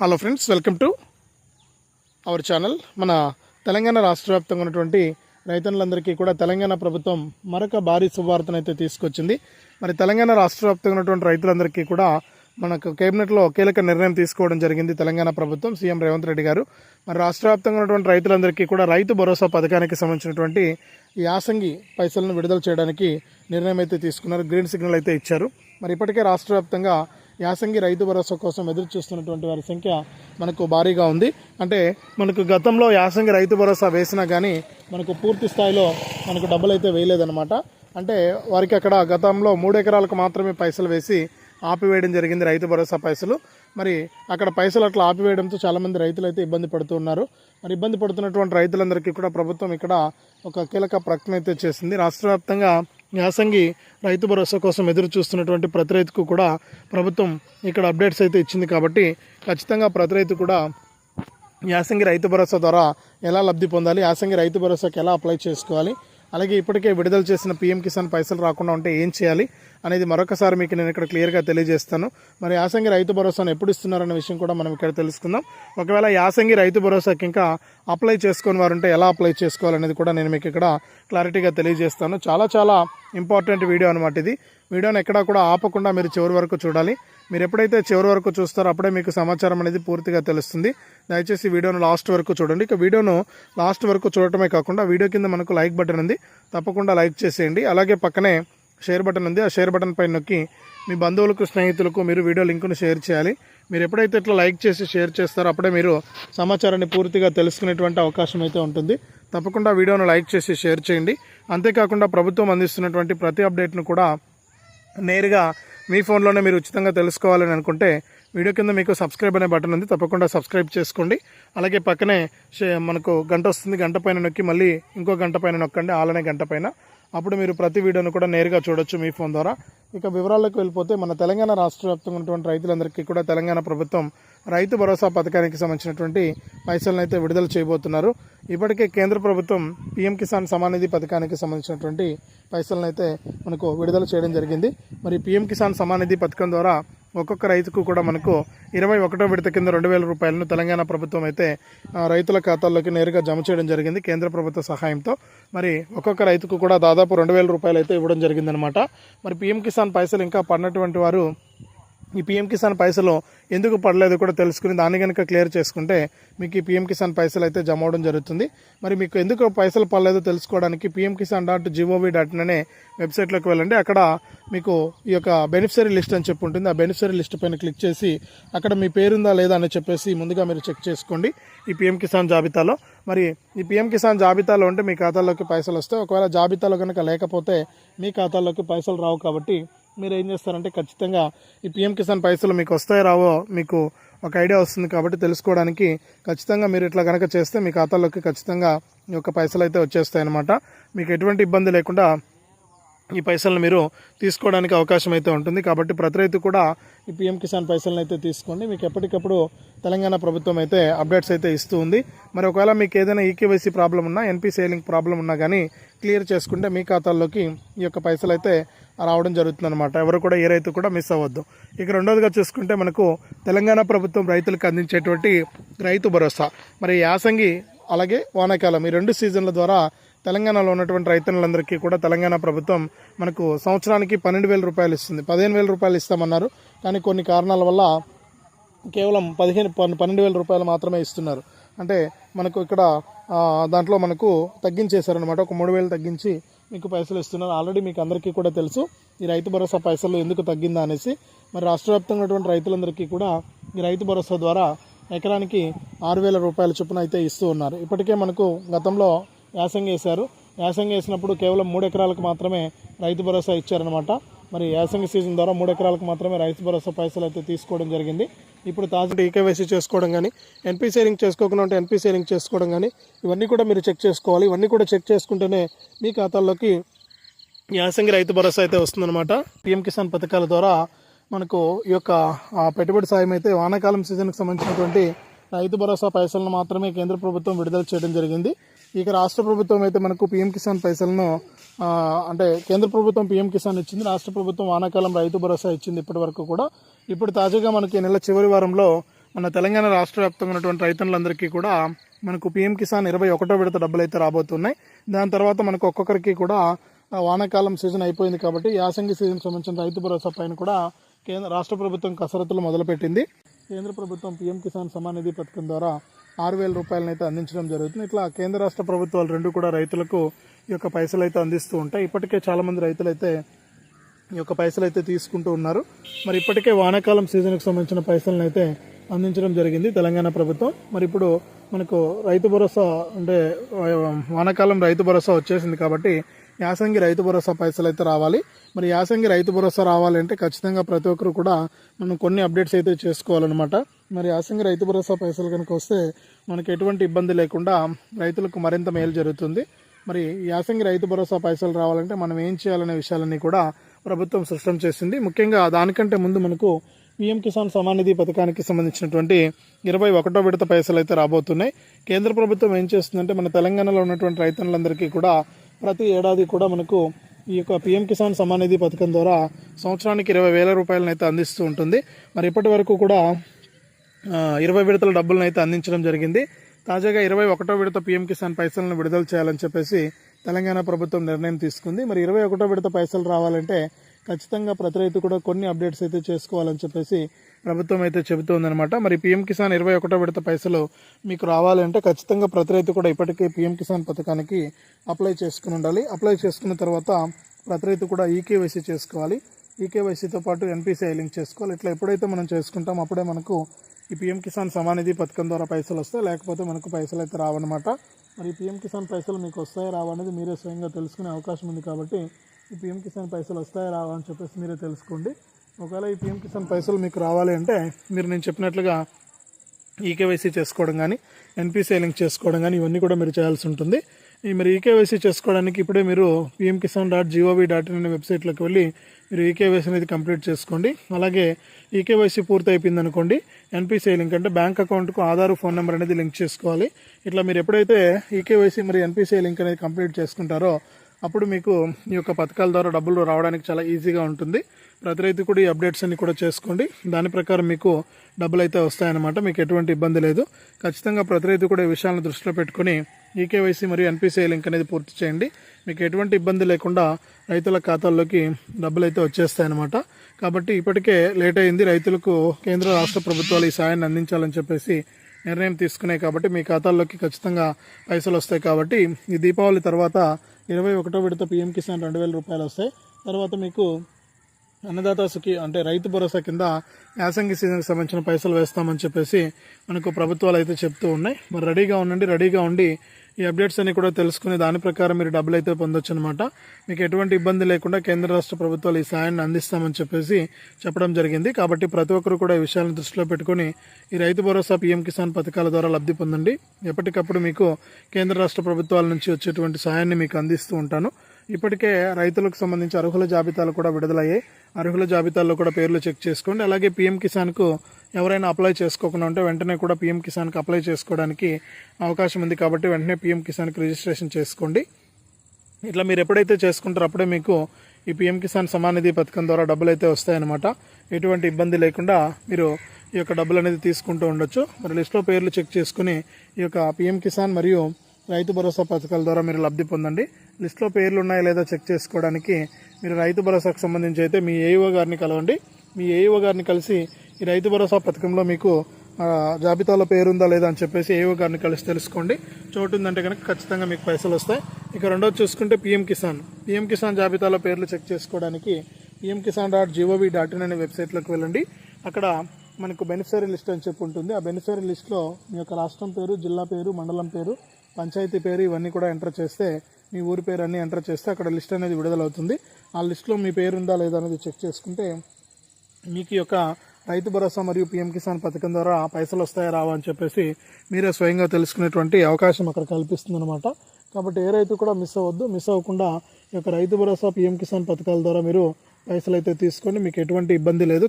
Hello friends welcome to our channel మన తెలంగాణ రాష్ట్ర వ్యాప్తంగా ఉన్నటువంటి రైతన్నులందరికీ కూడా తెలంగాణ ప్రభుత్వం మరొక భారీ శుభవార్తను అయితే తీసుకొచ్చింది. మరి తెలంగాణ రాష్ట్ర వ్యాప్తంగా ఉన్నటువంటి రైతులందరికీ కూడా మనకు కేబినెట్లో కీలక నిర్ణయం తీసుకోవడం జరిగింది తెలంగాణ ప్రభుత్వం సీఎం రేవంత్ రెడ్డి గారు. మరి రాష్ట్ర వ్యాప్తంగా ఉన్నటువంటి రైతులందరికీ కూడా రైతు భరోసా పథకానికి సంబంధించినటువంటి ఈ యాసంగి పైసలను విడుదల చేయడానికి నిర్ణయం అయితే తీసుకున్నారు గ్రీన్ సిగ్నల్ అయితే ఇచ్చారు. మరి ఇప్పటికే రాష్ట్ర వ్యాప్తంగా యాసంగి రైతు భరోసా కోసం ఎదురు చూస్తున్నటువంటి వారి సంఖ్య మనకు భారీగా ఉంది. అంటే మనకు గతంలో యాసంగి రైతు భరోసా వేసినా కానీ మనకు పూర్తి స్థాయిలో మనకు డబ్బులు అయితే వేయలేదన్నమాట. అంటే వారికి అక్కడ గతంలో మూడు ఎకరాలకు మాత్రమే పైసలు వేసి ఆపివేయడం జరిగింది రైతు భరోసా పైసలు. మరి అక్కడ పైసలు అట్లా ఆపివేయడంతో చాలామంది రైతులు అయితే ఇబ్బంది పడుతున్నారు మరి ఇబ్బంది పడుతున్నటువంటి రైతులందరికీ కూడా ప్రభుత్వం ఇక్కడ ఒక కీలక ప్రకటన అయితే చేసింది. రాష్ట్ర వ్యాప్తంగా యాసంగి రైతు భరోసా కోసం ఎదురు చూస్తున్నటువంటి ప్రతి రైతుకు కూడా ప్రభుత్వం ఇక్కడ అప్డేట్స్ అయితే ఇచ్చింది కాబట్టి ఖచ్చితంగా ప్రతి రైతు కూడా యాసంగి రైతు భరోసా ద్వారా ఎలా లబ్ధి పొందాలి యాసంగి రైతు భరోసాకి ఎలా అప్లై చేసుకోవాలి అలాగే ఇప్పటికే విడుదల చేసిన పీఎం కిసాన్ పైసలు రాకుండా ఉంటే ఏం చేయాలి అనేది మరొకసారి మీకు నేను ఇక్కడ క్లియర్గా తెలియజేస్తాను. మరి యాసంగి రైతు భరోసాను ఎప్పుడు ఇస్తున్నారన్న విషయం కూడా మనం ఇక్కడ తెలుసుకుందాం. ఒకవేళ యాసంగి రైతు భరోసాకి ఇంకా అప్లై చేసుకుని వారు ఉంటే ఎలా అప్లై చేసుకోవాలనేది కూడా నేను మీకు ఇక్కడ క్లారిటీగా తెలియజేస్తాను. చాలా చాలా ఇంపార్టెంట్ వీడియో అనమాట ఇది. వీడియోని ఎక్కడా కూడా ఆపకుండా మీరు చివరి వరకు చూడాలి. మీరు ఎప్పుడైతే చివరి వరకు చూస్తారో అప్పుడే మీకు సమాచారం అనేది పూర్తిగా తెలుస్తుంది. దయచేసి వీడియోను లాస్ట్ వరకు చూడండి. ఇక వీడియోను లాస్ట్ వరకు చూడటమే కాకుండా వీడియో కింద మనకు లైక్ బటన్ ఉంది. తప్పకుండా లైక్ చేసేయండి. అలాగే పక్కనే షేర్ బటన్ ఉంది. ఆ షేర్ బటన్ పైన నొక్కి మీ బంధువులకు స్నేహితులకు మీరు వీడియో లింకును షేర్ చేయాలి. మీరు ఎప్పుడైతే ఇట్లా లైక్ చేసి షేర్ చేస్తారో అప్పుడే మీరు సమాచారాన్ని పూర్తిగా తెలుసుకునేటువంటి అవకాశం అయితే ఉంటుంది. తప్పకుండా వీడియోను లైక్ చేసి షేర్ చేయండి. అంతేకాకుండా ప్రభుత్వం అందిస్తున్నటువంటి ప్రతి అప్డేట్ను కూడా నేరుగా మీ ఫోన్లోనే మీరు ఉచితంగా తెలుసుకోవాలని అనుకుంటే వీడియో కింద మీకు సబ్స్క్రైబ్ అనే బటన్ ఉంది. తప్పకుండా సబ్స్క్రైబ్ చేసుకోండి. అలాగే పక్కనే మనకు గంట వస్తుంది. గంట పైన నొక్కి మళ్ళీ ఇంకో గంట పైన నొక్కండి. ఆలనే గంట పైన. అప్పుడు మీరు ప్రతి వీడియోను కూడా నేరుగా చూడొచ్చు మీ ఫోన్ ద్వారా. ఇక వివరాలకు వెళ్ళిపోతే మన తెలంగాణ రాష్ట్ర వ్యాప్తంగా ఉన్నటువంటి రైతులందరికీ కూడా తెలంగాణ ప్రభుత్వం రైతు భరోసా పథకానికి సంబంధించినటువంటి పైసలను అయితే విడుదల చేయబోతున్నారు. ఇప్పటికే కేంద్ర ప్రభుత్వం పీఎం కిసాన్ సమానిధి పథకానికి సంబంధించినటువంటి పైసలను అయితే మనకు విడుదల చేయడం జరిగింది. మరి పీఎం కిసాన్ సమానిధి పథకం ద్వారా ఒక్కొక్క రైతుకు కూడా మనకు ఇరవై ఒకటో విడత కింద రెండు వేల రూపాయలను తెలంగాణ ప్రభుత్వం అయితే రైతుల ఖాతాల్లోకి నేరుగా జమ చేయడం జరిగింది కేంద్ర ప్రభుత్వ సహాయంతో. మరి ఒక్కొక్క రైతుకు కూడా దాదాపు రెండు వేల రూపాయలు అయితే ఇవ్వడం జరిగిందనమాట మరి పీఎం కిసాన్ పైసలు ఇంకా పడినటువంటి వారు ఈ పీఎం కిసాన్ పైసలు ఎందుకు పడలేదు కూడా తెలుసుకుని దాన్ని కనుక క్లియర్ చేసుకుంటే మీకు ఈ పీఎం కిసాన్ పైసలు అయితే జమ అవడం జరుగుతుంది. మరి మీకు ఎందుకు పైసలు పడలేదో తెలుసుకోవడానికి PM Kisan dot GOV dot అనే వెబ్సైట్లోకి వెళ్ళండి. అక్కడ మీకు ఈ యొక్క బెనిఫిషరీ లిస్ట్ అని చెప్పి ఉంటుంది. ఆ బెనిఫిషరీ లిస్ట్ పైన క్లిక్ చేసి అక్కడ మీ పేరుందా లేదా అని చెప్పేసి ముందుగా మీరు చెక్ చేసుకోండి ఈ పీఎం కిసాన్ జాబితాలో. మరి ఈ పీఎం కిసాన్ జాబితాలో ఉంటే మీ ఖాతాలోకి పైసలు వస్తాయి. ఒకవేళ జాబితాలో కనుక లేకపోతే మీ ఖాతాలోకి పైసలు రావు కాబట్టి మీరు ఏం చేస్తారంటే ఖచ్చితంగా ఈ పిఎం కిసాన్ పైసలు మీకు వస్తాయో రావో మీకు ఒక ఐడియా వస్తుంది కాబట్టి తెలుసుకోవడానికి ఖచ్చితంగా మీరు ఇట్లా కనుక చేస్తే మీ ఖాతాలోకి ఖచ్చితంగా ఈ యొక్క పైసలు అయితే వచ్చేస్తాయి అన్నమాట మీకు ఎటువంటి ఇబ్బంది లేకుండా ఈ పైసలను మీరు తీసుకోవడానికి అవకాశం అయితే ఉంటుంది. కాబట్టి ప్రతి రైతు కూడా ఈ పిఎం కిసాన్ పైసలను అయితే తీసుకోండి. మీకు ఎప్పటికప్పుడు తెలంగాణ ప్రభుత్వం అయితే అప్డేట్స్ అయితే ఇస్తూ ఉంది. మరి ఒకవేళ మీకు ఏదైనా ఈకేవైసీ ప్రాబ్లం ఉన్నా ఎన్పీ సేలింగ్ ప్రాబ్లం ఉన్నా కానీ క్లియర్ చేసుకుంటే మీ ఖాతాల్లోకి ఈ యొక్క పైసలు అయితే రావడం జరుగుతుంది అనమాట ఎవరు కూడా ఏ రైతు కూడా మిస్ అవ్వద్దు. ఇక రెండోదిగా చూసుకుంటే మనకు తెలంగాణ ప్రభుత్వం రైతులకు అందించేటువంటి రైతు భరోసా. మరి యాసంగి అలాగే వానాకాలం ఈ రెండు సీజన్ల ద్వారా తెలంగాణలో ఉన్నటువంటి రైతులందరికీ కూడా తెలంగాణ ప్రభుత్వం మనకు సంవత్సరానికి పన్నెండు వేల రూపాయలు ఇస్తుంది. పదిహేను వేల రూపాయలు ఇస్తామన్నారు. కానీ కొన్ని కారణాల వల్ల కేవలం పదిహేను పన్నెండు వేల రూపాయలు మాత్రమే ఇస్తున్నారు. అంటే మనకు ఇక్కడ దాంట్లో మనకు తగ్గించేశారనమాట ఒక మూడు వేలు తగ్గించి మీకు పైసలు ఇస్తున్నారు. ఆల్రెడీ మీకు అందరికీ కూడా తెలుసు. ఈ రైతు భరోసా పైసలు ఎందుకు తగ్గిందా అనేసి. మరి రాష్ట్ర వ్యాప్తంగా ఉన్నటువంటి రైతులందరికీ కూడా ఈ రైతు భరోసా ద్వారా ఎకరానికి ఆరు వేల రూపాయల చొప్పున అయితే ఇస్తూ ఉన్నారు. ఇప్పటికే మనకు గతంలో యాసంగి వేశారు. యాసంగి వేసినప్పుడు కేవలం మూడు ఎకరాలకు మాత్రమే రైతు భరోసా ఇచ్చారనమాట మరి యాసంగి సీజన్ ద్వారా మూడు ఎకరాలకు మాత్రమే రైతు భరోసా పైసలు అయితే తీసుకోవడం జరిగింది. ఇప్పుడు తాజా ఈకేవైసీ చేసుకోవడం కానీ ఎన్పీ సేవింగ్ చేసుకోకుండా ఉంటే ఎన్పీ సేరింగ్ చేసుకోవడం కానీ ఇవన్నీ కూడా మీరు చెక్ చేసుకోవాలి. ఇవన్నీ కూడా చెక్ చేసుకుంటేనే మీ ఖాతాల్లోకి యాసంగి రైతు భరోసా అయితే వస్తుందన్నమాట. పిఎం కిసాన్ పథకాల ద్వారా మనకు ఈ యొక్క పెట్టుబడి సాయం అయితే వానాకాలం సీజన్కి సంబంధించినటువంటి రైతు భరోసా పైసలను మాత్రమే కేంద్ర ప్రభుత్వం విడుదల చేయడం జరిగింది. ఇక రాష్ట్ర ప్రభుత్వం అయితే మనకు పిఎం కిసాన్ పైసలను అంటే కేంద్ర ప్రభుత్వం పిఎం కిసాన్ ఇచ్చింది రాష్ట్ర ప్రభుత్వం వానాకాలం రైతు భరోసా ఇచ్చింది ఇప్పటి వరకు కూడా. ఇప్పుడు తాజాగా మనకి నెల చివరి వారంలో మన తెలంగాణ రాష్ట్ర వ్యాప్తంగా ఉన్నటువంటి రైతులందరికీ కూడా మనకు పిఎం కిసాన్ ఇరవై ఒకటో విడత డబ్బులు అయితే రాబోతున్నాయి. దాని తర్వాత మనకు ఒక్కొక్కరికి కూడా వానాకాలం సీజన్ అయిపోయింది కాబట్టి యాసంగి సీజన్ సంబంధించిన రైతు భరోసా పైన కూడా కేంద్ర రాష్ట్ర ప్రభుత్వం కసరత్తులు మొదలుపెట్టింది. కేంద్ర ప్రభుత్వం పీఎం కిసాన్ సమానిధి పథకం ద్వారా ఆరు వేల రూపాయలనైతే అందించడం జరుగుతుంది. ఇట్లా కేంద్ర రాష్ట్ర ప్రభుత్వాలు రెండు కూడా రైతులకు ఈ యొక్క పైసలు అయితే అందిస్తూ ఉంటాయి. ఇప్పటికే చాలామంది రైతులు అయితే ఈ యొక్క పైసలు అయితే తీసుకుంటూ ఉన్నారు. మరి ఇప్పటికే వానాకాలం సీజన్కి సంబంధించిన పైసలను అయితే అందించడం జరిగింది తెలంగాణ ప్రభుత్వం. మరి ఇప్పుడు మనకు రైతు భరోసా అంటే వానాకాలం రైతు భరోసా వచ్చేసింది కాబట్టి యాసంగి రైతు భరోసా పైసలు అయితే రావాలి. మరి యాసంగి రైతు భరోసా రావాలంటే ఖచ్చితంగా ప్రతి ఒక్కరు కూడా మనం కొన్ని అప్డేట్స్ అయితే చేసుకోవాలన్నమాట. మరి యాసంగి రైతు భరోసా పైసలు కనుక వస్తే మనకి ఎటువంటి ఇబ్బంది లేకుండా రైతులకు మరింత మేలు జరుగుతుంది. మరి యాసంగి రైతు భరోసా పైసలు రావాలంటే మనం ఏం చేయాలనే విషయాలన్నీ కూడా ప్రభుత్వం స్పష్టం చేసింది. ముఖ్యంగా దానికంటే ముందు మనకు పీఎం కిసాన్ సమానిధి పథకానికి సంబంధించినటువంటి ఇరవై ఒకటో విడత పైసలు అయితే రాబోతున్నాయి. కేంద్ర ప్రభుత్వం ఏం చేస్తుందంటే మన తెలంగాణలో ఉన్నటువంటి రైతులందరికీ కూడా ప్రతి ఏడాది కూడా మనకు ఈ యొక్క పీఎం కిసాన్ సమానిధి పథకం ద్వారా సంవత్సరానికి ఇరవై వేల రూపాయలను అయితే అందిస్తూ ఉంటుంది. మరి ఇప్పటి వరకు కూడా ఇరవై విడతల డబ్బులను అయితే అందించడం జరిగింది. తాజాగా ఇరవై ఒకటో విడత పీఎం కిసాన్ పైసలను విడుదల చేయాలని చెప్పేసి తెలంగాణ ప్రభుత్వం నిర్ణయం తీసుకుంది. మరి ఇరవై ఒకటో విడత పైసలు రావాలంటే ఖచ్చితంగా ప్రతి రైతు కూడా కొన్ని అప్డేట్స్ అయితే చేసుకోవాలని చెప్పేసి ప్రభుత్వం అయితే చెబుతోందనమాట మరి పీఎం కిసాన్ ఇరవై ఒకటో విడత పైసలు మీకు రావాలంటే ఖచ్చితంగా ప్రతి రైతు కూడా ఇప్పటికే పీఎం కిసాన్ పథకానికి అప్లై చేసుకుని ఉండాలి. అప్లై చేసుకున్న తర్వాత ప్రతి రైతు కూడా ఈకేవైసీ చేసుకోవాలి. ఈకేవైసీతో పాటు ఎన్పిసిఐ లింక్ చేసుకోవాలి. ఇట్లా ఎప్పుడైతే మనం చేసుకుంటామో అప్పుడే మనకు ఈ పీఎం కిసాన్ సమానిధి పథకం ద్వారా పైసలు వస్తాయి? లేకపోతే మనకు పైసలు అయితే రావన్నమాట. మరి పిఎం కిసాన్ పైసలు మీకు వస్తాయి రావనేది మీరే స్వయంగా తెలుసుకునే అవకాశం ఉంది కాబట్టి ఈ పీఎం కిసాన్ పైసలు వస్తాయా రావా అని చెప్పేసి మీరే తెలుసుకోండి. ఒకవేళ ఈ పీఎం కిసాన్ పైసలు మీకు రావాలి అంటే మీరు నేను చెప్పినట్లుగా ఈకేవైసీ చేసుకోవడం కానీ ఎన్పిసిఐ లింక్ చేసుకోవడం కానీ ఇవన్నీ కూడా మీరు చేయాల్సి ఉంటుంది. మరి ఈకేవైసీ చేసుకోవడానికి ఇప్పుడే మీరు PM Kisan dot GOV dot in అనే వెబ్సైట్లోకి వెళ్ళి మీరు ఈకేవైసీ అనేది కంప్లీట్ చేసుకోండి. అలాగే ఈకేవైసీ పూర్తి అయిపోయింది అనుకోండి ఎన్పిసిఐ లింక్ అంటే బ్యాంక్ అకౌంట్కు ఆధార్ ఫోన్ నెంబర్ అనేది లింక్ చేసుకోవాలి. ఇట్లా మీరు ఎప్పుడైతే ఈకేవైసీ మరి ఎన్పిసిఐ లింక్ అనేది కంప్లీట్ చేసుకుంటారో అప్పుడు మీకు ఈ యొక్క పథకాల ద్వారా డబ్బులు రావడానికి చాలా ఈజీగా ఉంటుంది. ప్రతి రైతు కూడా ఈ అప్డేట్స్ అన్ని కూడా చేసుకోండి. దాని ప్రకారం మీకు డబ్బులు అయితే వస్తాయన్నమాట మీకు ఎటువంటి ఇబ్బంది లేదు. ఖచ్చితంగా ప్రతి రైతు కూడా ఈ విషయాలను దృష్టిలో పెట్టుకొని ఈకేవైసీ మరియు ఎన్పిసిఐ లింక్ అనేది పూర్తి చేయండి. మీకు ఎటువంటి ఇబ్బంది లేకుండా రైతుల ఖాతాల్లోకి డబ్బులు అయితే వచ్చేస్తాయన్నమాట. కాబట్టి ఇప్పటికే లేట్ అయింది. రైతులకు కేంద్ర రాష్ట్ర ప్రభుత్వాలు ఈ సాయాన్ని అందించాలని చెప్పేసి నిర్ణయం తీసుకున్నాయి కాబట్టి మీ ఖాతాల్లోకి ఖచ్చితంగా పైసలు వస్తాయి కాబట్టి ఈ దీపావళి తర్వాత ఇరవై ఒకటో విడత పిఎం కిసాన్ రెండు వేల రూపాయలు వస్తాయి. తర్వాత మీకు అన్నదాత సుఖి అంటే రైతు భరోసా కింద యాసంగి సీజన్కి సంబంధించిన పైసలు వేస్తామని చెప్పేసి మనకు ప్రభుత్వాలు అయితే చెప్తూ ఉన్నాయి. మరి రెడీగా ఉండండి. రెడీగా ఉండి ఈ అప్డేట్స్ అన్ని కూడా తెలుసుకుని దాని ప్రకారం మీరు డబ్బులు అయితే పొందొచ్చు అనమాట మీకు ఎటువంటి ఇబ్బంది లేకుండా కేంద్ర రాష్ట్ర ప్రభుత్వాలు ఈ సాయాన్ని అందిస్తామని చెప్పేసి చెప్పడం జరిగింది. కాబట్టి ప్రతి ఒక్కరు కూడా ఈ విషయాలను దృష్టిలో పెట్టుకొని ఈ రైతు భరోసా పీఎం కిసాన్ పథకాల ద్వారా లబ్ధి పొందండి. ఎప్పటికప్పుడు మీకు కేంద్ర రాష్ట్ర ప్రభుత్వాల నుంచి వచ్చేటువంటి సాయాన్ని మీకు అందిస్తూ ఉంటాను. ఇప్పటికే రైతులకు సంబంధించి అర్హుల జాబితాలు కూడా విడుదలయ్యాయి. అర్హుల జాబితాల్లో కూడా పేర్లు చెక్ చేసుకోండి. అలాగే పీఎం కిసాన్కు ఎవరైనా అప్లై చేసుకోకుండా ఉంటే వెంటనే కూడా పీఎం కిసాన్కి అప్లై చేసుకోవడానికి అవకాశం ఉంది కాబట్టి వెంటనే పీఎం కిసాన్కి రిజిస్ట్రేషన్ చేసుకోండి. ఇట్లా మీరు ఎప్పుడైతే చేసుకుంటారో అప్పుడే మీకు ఈ పిఎం కిసాన్ సమానిధి పథకం ద్వారా డబ్బులు అయితే వస్తాయన్నమాట. ఎటువంటి ఇబ్బంది లేకుండా మీరు ఈ యొక్క డబ్బులు అనేది తీసుకుంటూ ఉండొచ్చు. మరి లిస్ట్లో పేర్లు చెక్ చేసుకుని ఈ యొక్క పిఎం కిసాన్ మరియు రైతు భరోసా పథకాల ద్వారా మీరు లబ్ధి పొందండి. లిస్ట్లో పేర్లు ఉన్నాయా లేదా చెక్ చేసుకోవడానికి మీరు రైతు భరోసాకు సంబంధించి అయితే మీ ఏఈఓ గారిని కలవండి. మీ ఏఈఓ గారిని కలిసి ఈ రైతు భరోసా పథకంలో మీకు జాబితాలో పేరుందా లేదా అని చెప్పేసి ఏఓ గారిని కలిసి తెలుసుకోండి. చోటు ఉందంటే కనుక ఖచ్చితంగా మీకు పైసలు వస్తాయి. ఇక రెండోది చూసుకుంటే పిఎం కిసాన్ పిఎం కిసాన్ జాబితాలో పేర్లు చెక్ చేసుకోవడానికి PM Kisan dot GOV dot in అనే వెబ్సైట్లోకి వెళ్ళండి. అక్కడ మనకు బెనిఫిషరీ లిస్ట్ అని చెప్పి ఉంటుంది. ఆ బెనిఫిషరీ లిస్ట్లో మీ యొక్క రాష్ట్రం పేరు జిల్లా పేరు మండలం పేరు పంచాయతీ పేరు ఇవన్నీ కూడా ఎంటర్ చేస్తే మీ ఊరి పేరు అన్నీ ఎంటర్ చేస్తే అక్కడ లిస్ట్ అనేది విడుదలవుతుంది. ఆ లిస్ట్లో మీ పేరు ఉందా లేదా అనేది చెక్ చేసుకుంటే మీకు యొక్క రైతు భరోసా మరియు పీఎం కిసాన్ పథకం ద్వారా పైసలు వస్తాయా రావా అని చెప్పేసి మీరే స్వయంగా తెలుసుకునేటువంటి అవకాశం అక్కడ కల్పిస్తుందనమాట కాబట్టి ఏ రైతు కూడా మిస్ అవ్వద్దు. మిస్ అవ్వకుండా ఈ యొక్క రైతు భరోసా పీఎం కిసాన్ పథకాల ద్వారా మీరు పైసలు అయితే తీసుకొని మీకు ఎటువంటి ఇబ్బంది లేదు.